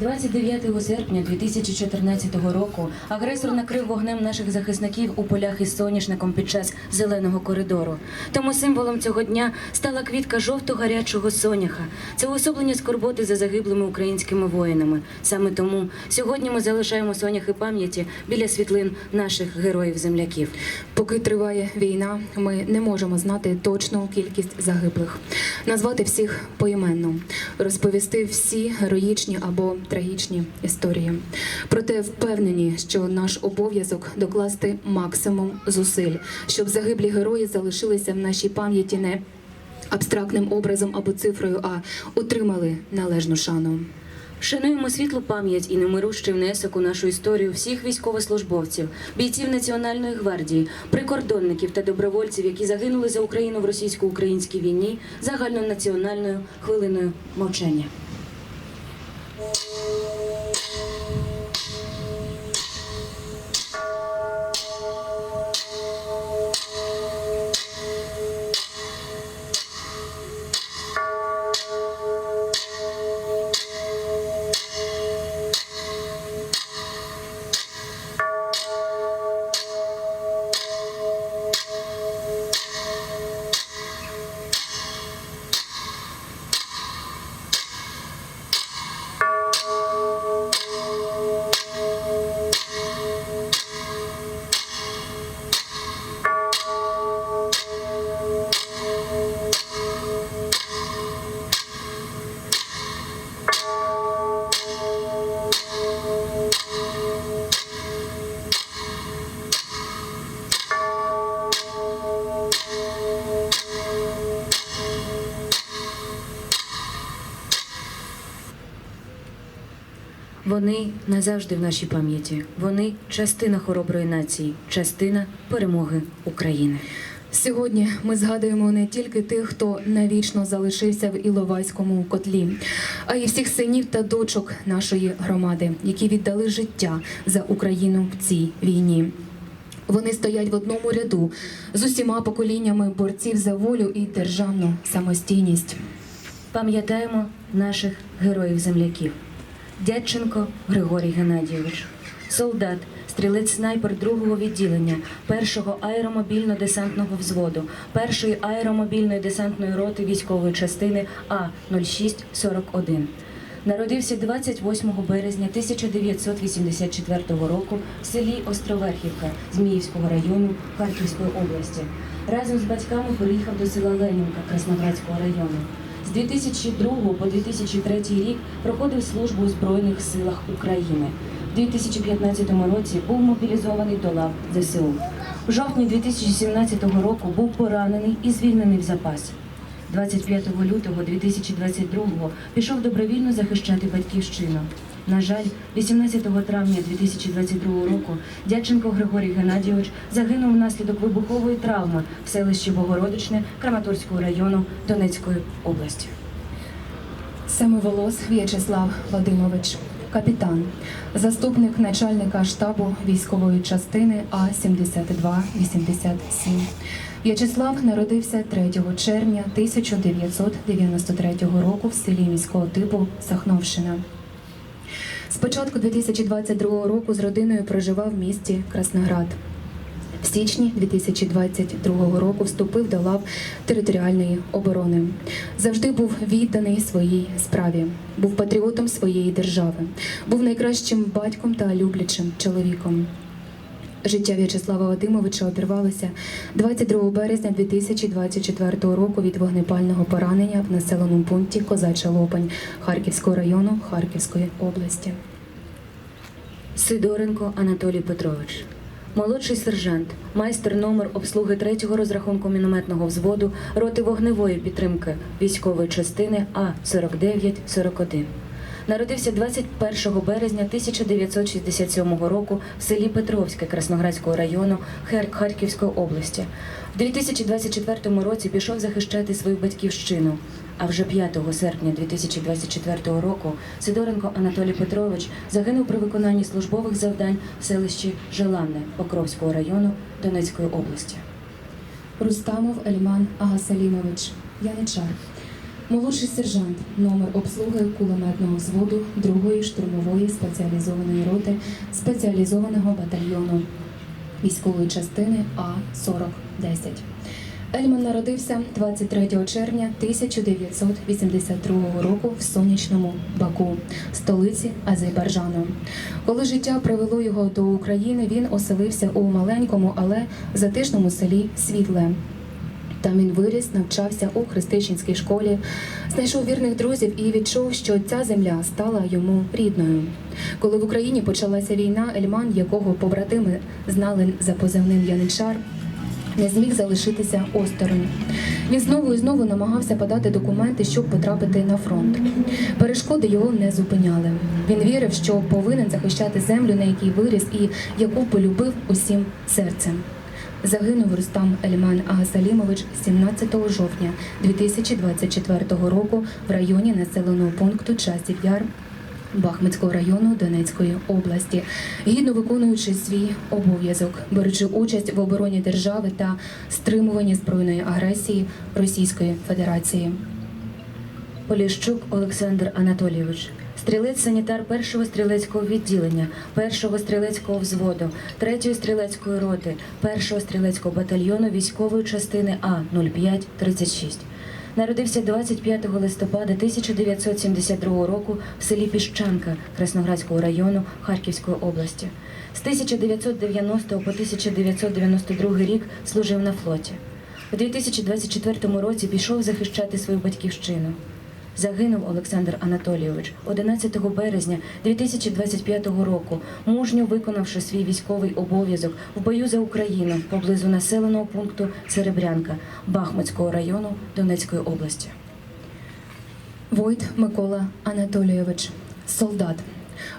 29 серпня 2014 року агресор накрив вогнем наших захисників у полях із соняшником під час зеленого коридору. Тому символом цього дня стала квітка жовто-гарячого соняха. Це уособлення скорботи за загиблими українськими воїнами. Саме тому сьогодні ми залишаємо соняхи пам'яті біля світлин наших героїв-земляків. Поки триває війна, ми не можемо знати точну кількість загиблих, назвати всіх поіменно, розповісти всі героїчні або трагічні історії. Проте впевнені, що наш обов'язок докласти максимум зусиль, щоб загиблі герої залишилися в нашій пам'яті не абстрактним образом або цифрою, а отримали належну шану. Шануємо світлу пам'ять і немирущий внесок у нашу історію всіх військовослужбовців, бійців Національної гвардії, прикордонників та добровольців, які загинули за Україну в російсько-українській війні загальнонаціональною хвилиною мовчання. Thank you. Вони назавжди в нашій пам'яті. Вони частина хороброї нації, частина перемоги України. Сьогодні ми згадуємо не тільки тих, хто навічно залишився в Іловайському котлі, а й всіх синів та дочок нашої громади, які віддали життя за Україну в цій війні. Вони стоять в одному ряду з усіма поколіннями борців за волю і державну самостійність. Пам'ятаємо наших героїв-земляків. Дядченко Григорій Геннадійович, солдат, стрілець-снайпер 2-го відділення, 1-го аеромобільно-десантного взводу, 1-ї аеромобільної десантної роти військової частини А-0641. Народився 28 березня 1984 року в селі Островерхівка Зміївського району Харківської області. Разом з батьками переїхав до села Ленінка Красноградського району. З 2002 по 2003 рік проходив службу у Збройних силах України. У 2015 році був мобілізований до лав ЗСУ. У жовтні 2017 року був поранений і звільнений в запас. 25 лютого 2022 пішов добровільно захищати батьківщину. На жаль, 18 травня 2022 року дядченко Григорій Геннадійович загинув внаслідок вибухової травми в селищі Богородичне Краматорського району Донецької області. Семиволос В'ячеслав Вадимович, капітан, заступник начальника штабу військової частини А 7287 В'ячеслав народився 3 червня 1993 року в селі міського типу Сахновщина. З початку 2022 року з родиною проживав в місті Красноград. В січні 2022 року вступив до лав територіальної оборони. Завжди був відданий своїй справі, був патріотом своєї держави, був найкращим батьком та люблячим чоловіком. Життя В'ячеслава Вадимовича обірвалося 22 березня 2024 року від вогнепального поранення в населеному пункті Козача Лопань Харківського району Харківської області. Сидоренко Анатолій Петрович, молодший сержант, майстер номер обслуги третього розрахунку мінометного взводу роти вогневої підтримки військової частини А 4941 Народився 21 березня 1967 року в селі Петровське Красноградського району Харківської області. В 2024 році пішов захищати свою батьківщину. А вже 5 серпня 2024 року Сидоренко Анатолій Петрович загинув при виконанні службових завдань в селищі Желанне Покровського району Донецької області. Рустамов Ельман Агасалімович, яничар, Молодший сержант, номер обслуги кулеметного взводу 2-ї штурмової спеціалізованої роти спеціалізованого батальйону військової частини А-4010. Ельман народився 23 червня 1982 року в сонячному Баку, столиці Азербайджану. Коли життя привело його до України, він оселився у маленькому, але затишному селі Світле. Там він виріс, навчався у христичинській школі, знайшов вірних друзів і відчув, що ця земля стала йому рідною. Коли в Україні почалася війна, Ельман, якого побратими знали за позивним Яничар, не зміг залишитися осторонь. Він знову і знову намагався подати документи, щоб потрапити на фронт. Перешкоди його не зупиняли. Він вірив, що повинен захищати землю, на якій виріс і яку полюбив усім серцем. Загинув Рустам Ельман Агасалімович 17 жовтня 2024 року в районі населеного пункту Часів Яр Бахмутського району Донецької області, гідно виконуючи свій обов'язок, беручи участь в обороні держави та стримуванні збройної агресії Російської Федерації. Поліщук Олександр Анатолійович, стрілець-санітар першого стрілецького відділення, першого стрілецького взводу, третьої стрілецької роти, першого стрілецького батальйону військової частини А 0536. Народився 25 листопада 1972 року в селі Піщанка Красноградського району Харківської області. З 1990 по 1992 рік служив на флоті. У 2024 році пішов захищати свою батьківщину. Загинув Олександр Анатолійович 11 березня 2025 року, мужньо виконавши свій військовий обов'язок в бою за Україну поблизу населеного пункту Серебрянка Бахмутського району Донецької області. Войт Микола Анатолійович, солдат,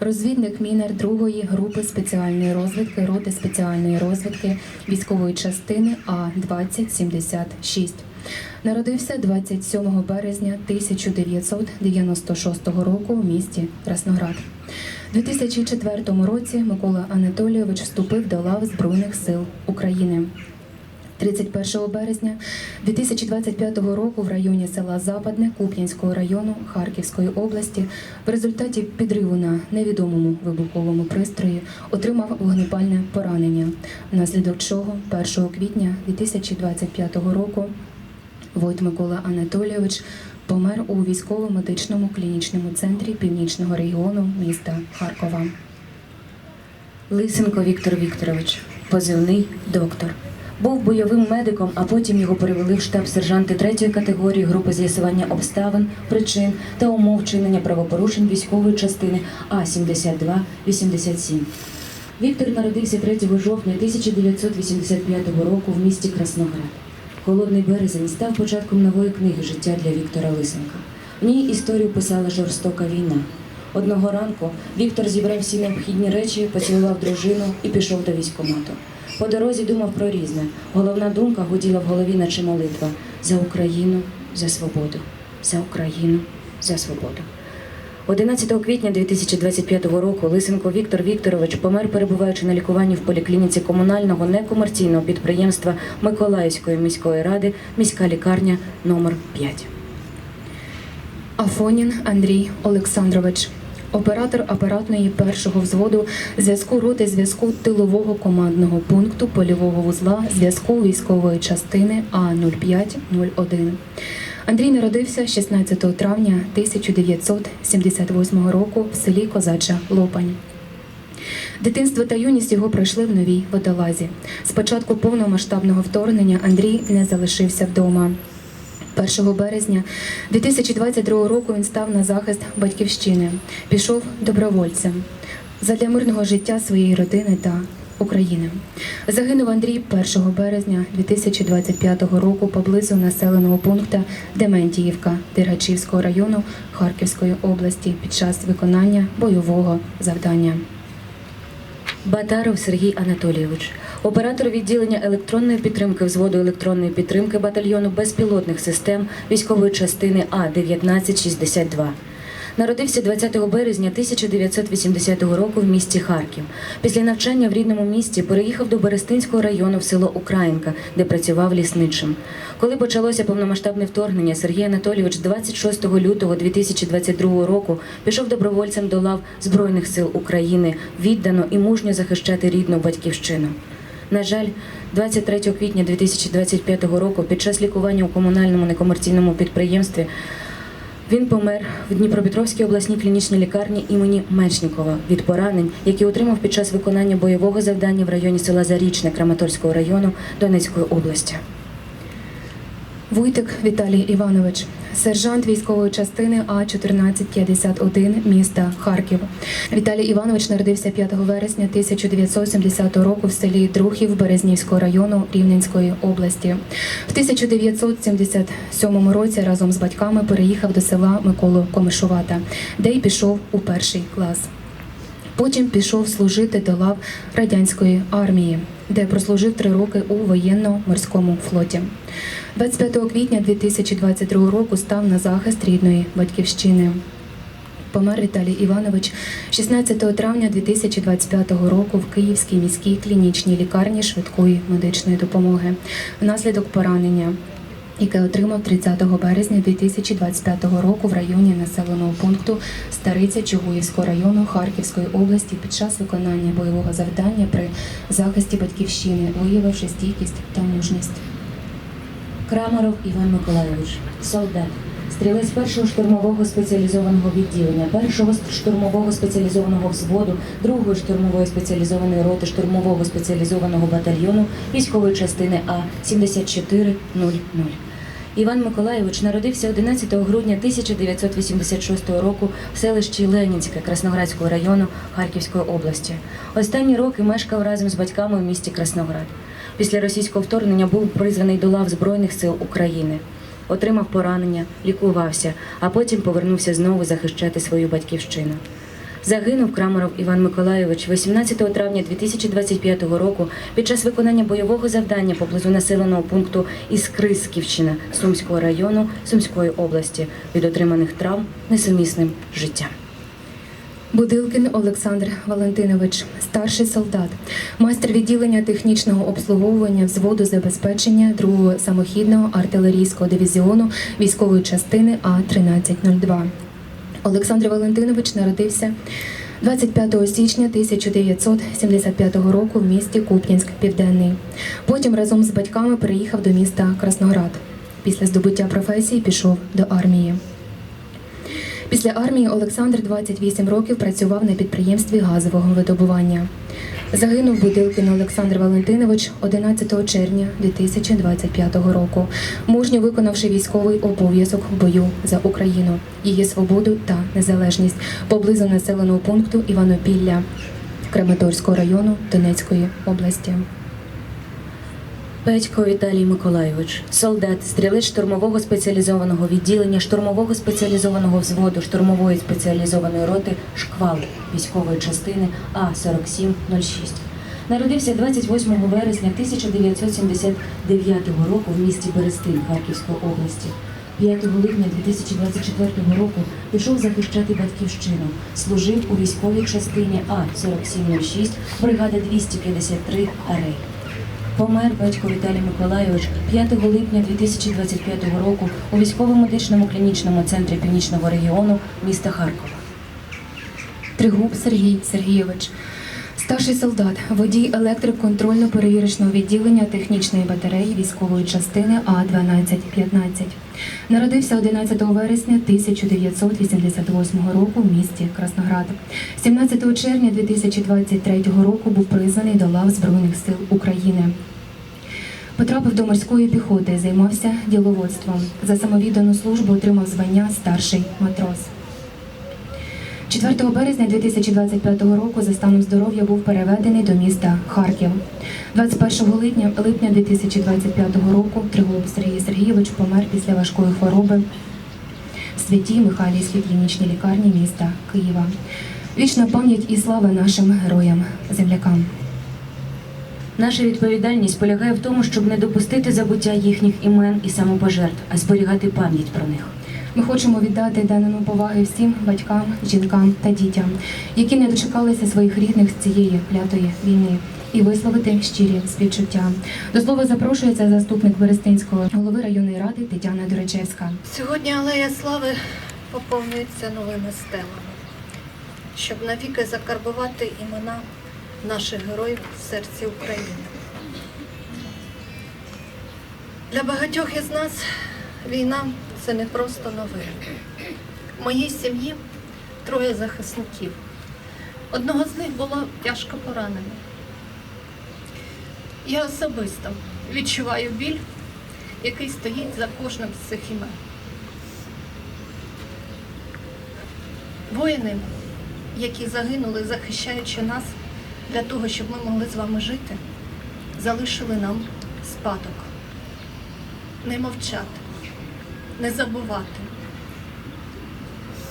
розвідник мінер 2-ї групи спеціальної розвідки роти спеціальної розвідки військової частини А 2076 Народився 27 березня 1996 року в місті Красноград. У 2004 році Микола Анатолійович вступив до лав Збройних сил України. 31 березня 2025 року в районі села Западне Куп'янського району Харківської області в результаті підриву на невідомому вибуховому пристрої отримав вогнепальне поранення, внаслідок чого 1 квітня 2025 року Войт Микола Анатолійович помер у військово-медичному клінічному центрі північного регіону міста Харкова. Лисенко Віктор Вікторович, позивний доктор. Був бойовим медиком, а потім його перевели в штаб сержанти третьої категорії групи з'ясування обставин, причин та умов вчинення правопорушень військової частини А-72-87. Віктор народився 3 жовтня 1985 року в місті Красноград. Холодний березень став початком нової книги життя для Віктора Лисенка. В ній історію писала жорстока війна. Одного ранку Віктор зібрав всі необхідні речі, поцілував дружину і пішов до військкомату. По дорозі думав про різне. Головна думка гуділа в голові, наче молитва за Україну, за свободу, за Україну, за свободу. 11 квітня 2025 року Лисенко Віктор Вікторович помер, перебуваючи на лікуванні в поліклініці комунального некомерційного підприємства Миколаївської міської ради, міська лікарня номер 5. Афонін Андрій Олександрович, оператор апаратної першого взводу зв'язку роти зв'язку тилового командного пункту польового вузла зв'язку військової частини А0501. Андрій народився 16 травня 1978 року в селі Козача Лопань. Дитинство та юність його пройшли в новій водолазі. З початку повномасштабного вторгнення Андрій не залишився вдома. 1 березня 2022 року він став на захист батьківщини, пішов добровольцем задля мирного життя своєї родини та України. Загинув Андрій 1 березня 2025 року поблизу населеного пункту Дементіївка Дергачівського району Харківської області під час виконання бойового завдання. Батаров Сергій Анатолійович, оператор відділення електронної підтримки взводу електронної підтримки батальйону безпілотних систем військової частини А 1962. Народився 20 березня 1980 року в місті Харків. Після навчання в рідному місті переїхав до Берестинського району в село Українка, де працював лісничим. Коли почалося повномасштабне вторгнення, Сергій Анатолійович 26 лютого 2022 року пішов добровольцем до лав Збройних сил України, віддано і мужньо захищати рідну батьківщину. На жаль, 23 квітня 2025 року під час лікування у комунальному некомерційному підприємстві він помер в Дніпропетровській обласній клінічній лікарні імені Мечнікова від поранень, які отримав під час виконання бойового завдання в районі села Зарічне Краматорського району Донецької області. Вуйтик Віталій Іванович, сержант військової частини А 1451 міста Харків. Віталій Іванович народився 5 вересня 1970 року в селі Друхів Березнівського району Рівненської області. В 1977 році разом з батьками переїхав до села Миколу Комишувата, де й пішов у перший клас. Потім пішов служити до лав радянської армії, де прослужив три роки у воєнно-морському флоті. 25 квітня 2022 року став на захист рідної батьківщини. Помер Віталій Іванович 16 травня 2025 року в Київській міській клінічній лікарні швидкої медичної допомоги внаслідок поранення, яке отримав 30 березня 2025 року в районі населеного пункту Стариця Чугуївського району Харківської області під час виконання бойового завдання при захисті батьківщини, виявивши стійкість та мужність. Крамаров Іван Миколайович, солдат, стрілець першого штурмового спеціалізованого відділення, першого штурмового спеціалізованого взводу, другої штурмової спеціалізованої роти штурмового спеціалізованого батальйону військової частини А 7400. Іван Миколайович народився 11 грудня 1986 року в селищі Ленінське Красноградського району Харківської області. Останні роки мешкав разом з батьками в місті Красноград. Після російського вторгнення був призваний до лав Збройних сил України. Отримав поранення, лікувався, а потім повернувся знову захищати свою батьківщину. Загинув Крамаров Іван Миколайович 18 травня 2025 року під час виконання бойового завдання поблизу населеного пункту Іскрисківщина Сумського району Сумської області від отриманих травм несумісним життям. Будилкін Олександр Валентинович, старший солдат, майстер відділення технічного обслуговування взводу забезпечення 2-го самохідного артилерійського дивізіону військової частини А 1302 Олександр Валентинович народився 25 січня 1975 року в місті Куп'янськ Південний. Потім разом з батьками переїхав до міста Красноград. Після здобуття професії пішов до армії. Після армії Олександр 28 років працював на підприємстві газового видобування. Загинув Будилкін Олександр Валентинович 11 червня 2025 року, мужньо виконавши військовий обов'язок в бою за Україну, її свободу та незалежність поблизу населеного пункту Іванопілля Краматорського району Донецької області. Петько Віталій Миколайович, солдат, стрілець штурмового спеціалізованого відділення, штурмового спеціалізованого взводу, штурмової спеціалізованої роти Шквал військової частини А 4706 Народився 28 вересня 1979 року в місті Берестин Харківської області. 5 липня 2024 року пішов захищати батьківщину. Служив у військовій частині А 4706 бригада 253 Арей. Помер батько Віталій Миколайович 5 липня 2025 року у військово-медичному клінічному центрі Північного регіону міста Харкова. Тригуб Сергій Сергійович, старший солдат, водій електроконтрольно-перевірочного відділення технічної батареї військової частини А 1215 Народився 11 вересня 1988 року в місті Красноград. 17 червня 2023 року був призваний до лав Збройних сил України. Потрапив до морської піхоти, займався діловодством. За самовіддану службу отримав звання старший матрос. 4 березня 2025 року за станом здоров'я був переведений до міста Харків. 21 липня, липня 2025 року Тригуб Сергій Сергійович помер після важкої хвороби в святій Михайлівській клінічній лікарні міста Києва. Вічна пам'ять і слава нашим героям, землякам. Наша відповідальність полягає в тому, щоб не допустити забуття їхніх імен і самопожертв, а зберігати пам'ять про них. Ми хочемо віддати данину поваги всім батькам, жінкам та дітям, які не дочекалися своїх рідних з цієї клятої війни, і висловити щирі співчуття. До слова запрошується заступник Берестинського голови районної ради Тетяна Дурачевська. Сьогодні Алея Слави поповнюється новими стелами, щоб навіки закарбувати імена наших героїв в серці України. Для багатьох із нас війна це не просто новина. В моїй сім'ї троє захисників. Одного з них було тяжко поранено. Я особисто відчуваю біль, який стоїть за кожним з цих імен. Воїни, які загинули, захищаючи нас для того, щоб ми могли з вами жити, залишили нам спадок. Не мовчати, не забувати,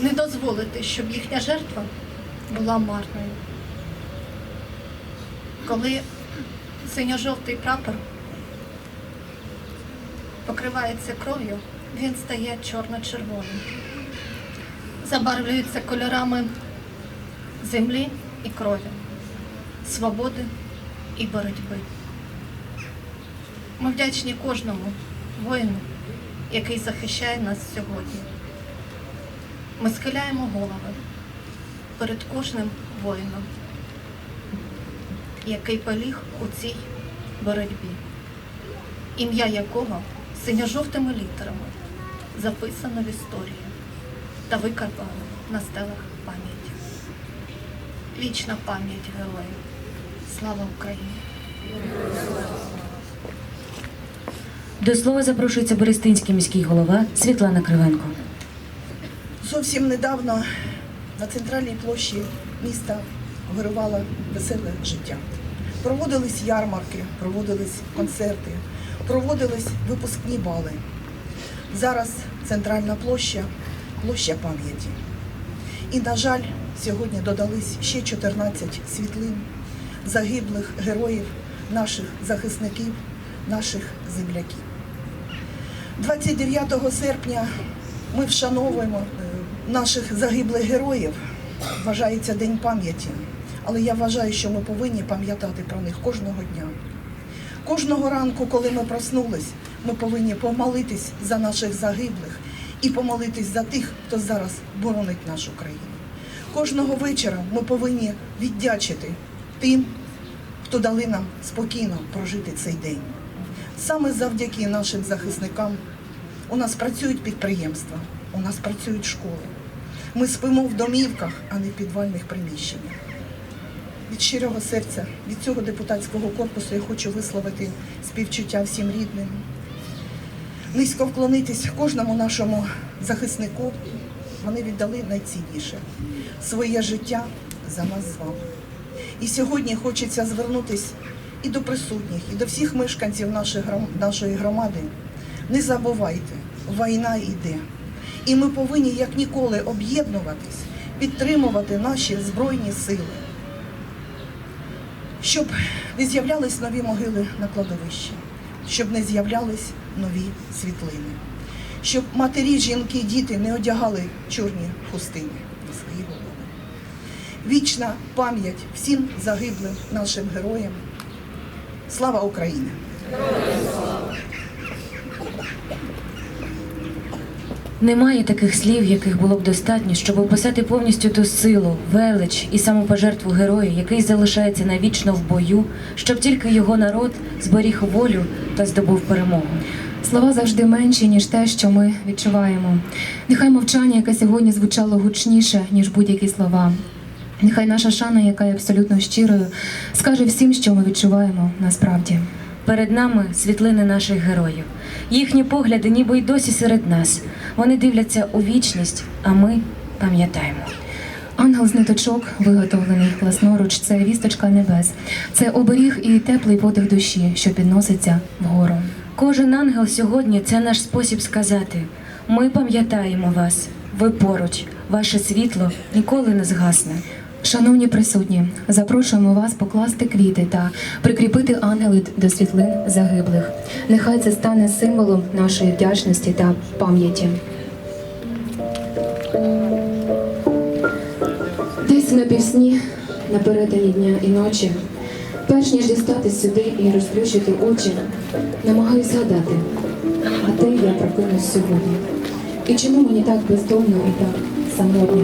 не дозволити, щоб їхня жертва була марною. Коли синьо-жовтий прапор покривається кров'ю, він стає чорно-червоним забарвлюються кольорами землі і крові, свободи і боротьби. Ми вдячні кожному воїну, який захищає нас сьогодні. Ми схиляємо голови перед кожним воїном, який поліг у цій боротьбі, ім'я якого синьо-жовтими літерами записано в історії та викарбовано на стелах пам'яті. Вічна пам'ять героїв. Слава Україні! До слова запрошується Берестинський міський голова Світлана Кривенко. Зовсім недавно на центральній площі міста вирувало веселе життя. Проводились ярмарки, проводились концерти, проводились випускні бали. Зараз центральна площа площа пам'яті. І, на жаль, сьогодні додались ще 14 світлин загиблих героїв, наших захисників, наших земляків. 29 серпня ми вшановуємо е, наших загиблих героїв. Вважається День пам'яті. Але я вважаю, що ми повинні пам'ятати про них кожного дня. Кожного ранку, коли ми проснулись, ми повинні помолитись за наших загиблих і помолитись за тих, хто зараз боронить нашу країну. Кожного вечора ми повинні віддячити тим, хто дали нам спокійно прожити цей день. Саме завдяки нашим захисникам у нас працюють підприємства, у нас працюють школи. Ми спимо в домівках, а не в підвальних приміщеннях. Від щирого серця, від цього депутатського корпусу я хочу висловити співчуття всім рідним, низько вклонитись кожному нашому захиснику. Вони віддали найцінніше своє життя за нас з вами. І сьогодні хочеться звернутися і до присутніх, і до всіх мешканців нашої громади. Не забувайте, війна йде. І ми повинні як ніколи об'єднуватись, підтримувати наші збройні сили, щоб не з'являлись нові могили на кладовищі, щоб не з'являлись нові світлини, щоб матері, жінки, діти не одягали чорні хустини на свої голови. Вічна пам'ять всім загиблим нашим героям. Слава Україні! Немає таких слів, яких було б достатньо, щоб описати повністю ту силу, велич і самопожертву героя, який залишається навічно в бою, щоб тільки його народ зберіг волю та здобув перемогу. Слова завжди менші, ніж те, що ми відчуваємо. Нехай мовчання, яке сьогодні звучало гучніше, ніж будь-які слова. Нехай наша шана, яка є абсолютно щирою, скаже всім, що ми відчуваємо насправді. Перед нами світлини наших героїв. Їхні погляди ніби й досі серед нас. Вони дивляться у вічність, а ми пам'ятаємо. Ангел з ниточок, виготовлений власноруч, це вісточка небес, це оберіг і теплий подих душі, що підноситься вгору. Кожен ангел сьогодні це наш спосіб сказати: ми пам'ятаємо вас, ви поруч, ваше світло ніколи не згасне. Шановні присутні, запрошуємо вас покласти квіти та прикріпити ангели до світлин загиблих. Нехай це стане символом нашої вдячності та пам'яті. Десь на півсні, на перетині дня і ночі, перш ніж дістати сюди і розплющити очі, намагаюся згадати, а де я прокинусь сьогодні. І чому мені так бездомно і так самотньо?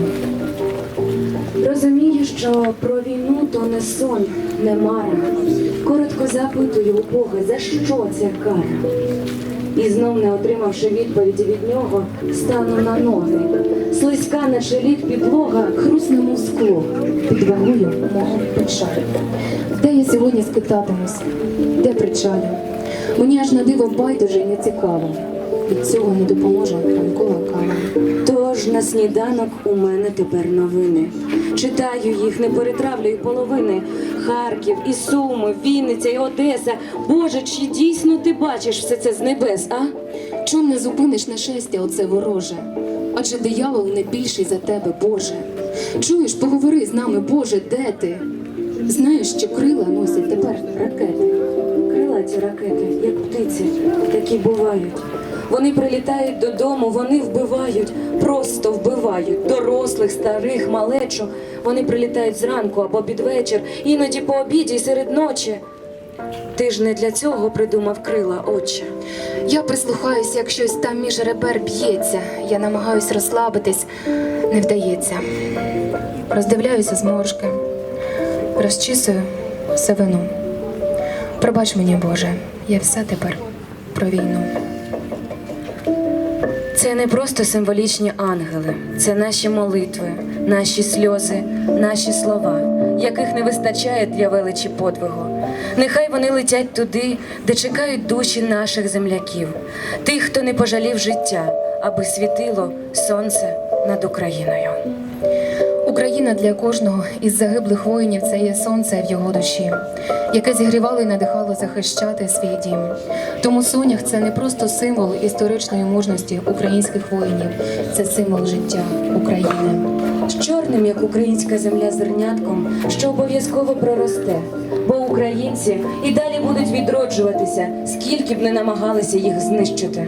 Розумію що про війну то не сон, не мара. Коротко запитую у Бога, за що ця кара? І знов, не отримавши відповіді від нього, стану на ноги. Слизька на чолік підлога, Хрусне мов скло під вагою мого печалі. Де я сьогодні скитатимусь? Де причалю? Мені аж на диво байдуже й не цікаво. Від цього не допоможе ранкова кава. Тож на сніданок у мене тепер новини. Читаю їх, не перетравлюю половини. Харків, і Суми, Вінниця, і Одеса. Боже, чи дійсно ти бачиш все це з небес, а? Чом не зупиниш нашестя оце вороже? Адже диявол не більший за тебе, Боже. Чуєш, поговори з нами, Боже, де ти? Знаєш, що крила носять тепер ракети. Крилаті ракети, як птиці, такі бувають. Вони прилітають додому, вони вбивають, просто вбивають дорослих, старих, малечу. Вони прилітають зранку або під вечір, іноді по обіді і серед ночі. Ти ж не для цього придумав крила, отче. Я прислухаюсь, як щось там між ребер б'ється. Я намагаюсь розслабитись, не вдається. Роздивляюся зморшки, розчісую все вину. Пробач мені, Боже, я все тепер про війну. Це не просто символічні ангели, це наші молитви, наші сльози, наші слова, яких не вистачає для величі подвигу. Нехай вони летять туди, де чекають душі наших земляків, тих, хто не пожалів життя, аби світило сонце над Україною. Україна для кожного із загиблих воїнів це є сонце в його душі, яке зігрівало і надихало захищати свій дім. Тому сонях це не просто символ історичної мужності українських воїнів, це символ життя України. З чорним, як українська земля зернятком, що обов'язково проросте, бо українці і далі будуть відроджуватися, скільки б не намагалися їх знищити.